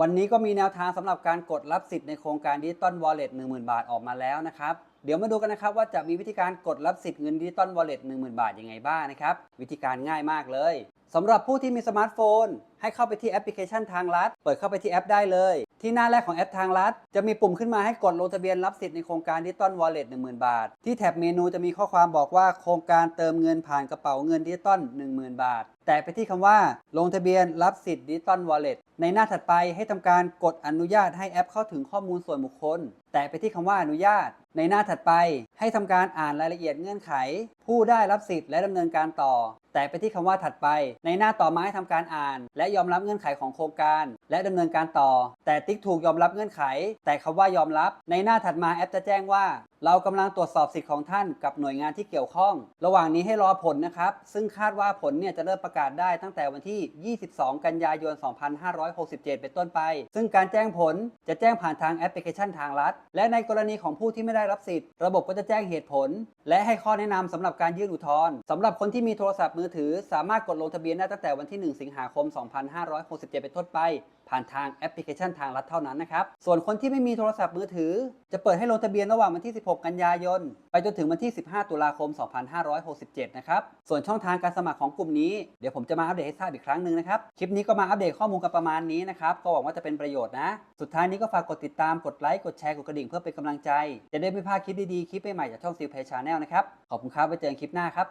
วันนี้ก็มีแนวทางสำหรับการกดรับสิทธิ์ในโครงการดิจิตอลวอลเล็ต10,000 บาทออกมาแล้วนะครับ เดี๋ยวมาดูกันนะครับว่าจะมีวิธีการกดรับสิทธิ์เงินดิจิตอลวอลเล็ต10,000บาทยังไงบ้างนะครับ วิธีการง่ายมากเลยสำหรับผู้ที่มีสมาร์ทโฟน ให้เข้าไปที่แอปพลิเคชันทางรัฐเปิดเข้าไปที่แอปได้เลย ที่หน้าแรกของแอปทางรัฐจะมีปุ่มขึ้นมาให้กดลงทะเบียนรับสิทธิ์ในโครงการดิจิตอลวอลเล็ต10,000บาท ที่แท็บเมนูจะมีข้อความบอกว่าโครงการเติมเงินผ่านกระเป๋าเงินดิจิตอล10,000บาท แต่ไปที่คำว่า ลงทะเบียนรับสิทธิ์ดิจิตอลวอลเล็ตในหน้าถัดไปให้ทำการกดอนุญาตให้แอปเข้าถึงข้อมูลส่วนบุคคล แต่ไปที่คำว่าอนุญาต ในหน้าถัดไปให้ทำการอ่านรายละเอียดเงื่อนไข ผู้ได้รับสิทธิ์และดำเนินการต่อแต่ไปที่คำว่าถัดไป ในหน้าต่อมาให้ทำการอ่าน และยอมรับเงื่อนไขของโครงการ และดำเนินการต่อ แต่ติ๊กถูกยอมรับเงื่อนไข แต่คำว่ายอมรับ ในหน้าถัดมาแอปจะแจ้งว่า เรากำลังตรวจสอบสิทธิ์ของท่านกับหน่วยงานที่เกี่ยวข้อง ระหว่างนี้ให้รอผลนะครับ ซึ่งคาดว่าผลเนี่ยจะเริ่มประกาศได้ตั้งแต่วันที่ 22 กันยายน 2567 เป็นต้นไป ซึ่งการแจ้งผลจะแจ้งผ่านทางแอปพลิเคชันทางรัฐ และในกรณีของผู้ที่ไม่ได้รับสิทธิ์ ระบบก็จะแจ้งเหตุผล และให้ข้อแนะนำสำหรับการยื่นอุทธรณ์สำหรับคนที่มีโทรศัพท์มือถือสามารถกดลงทะเบียนได้ตั้งแต่วันที่ 1 สิงหาคม 2567 เป็นต้นไป ผ่านทางแอปพลิเคชันทางรัฐเท่านั้นนะครับ ส่วนคนที่ไม่มีโทรศัพท์มือถือ จะเปิดให้ลงทะเบียนระหว่างวันที่ 16 กันยายน ไปจนถึงวันที่ 15 ตุลาคม 2567 นะครับ ส่วนช่องทางการสมัครของกลุ่มนี้ เดี๋ยวผมจะมาอัปเดตให้ทราบอีกครั้งหนึ่งนะครับ คลิปนี้ก็มาอัปเดตข้อมูลกันประมาณนี้นะครับ ก็หวังว่าจะเป็นประโยชน์นะ สุดท้ายนี้ก็ฝากกดติดตาม กดไลค์ กดแชร์ กดกระดิ่งเพื่อเป็นกำลังใจ จะได้ไม่พลาดคลิปดีๆ คลิปใหม่ๆจากช่องซิลเพย์ชาแนลนะครับ ขอบคุณครับ ไว้เจอกันคลิปหน้าครับ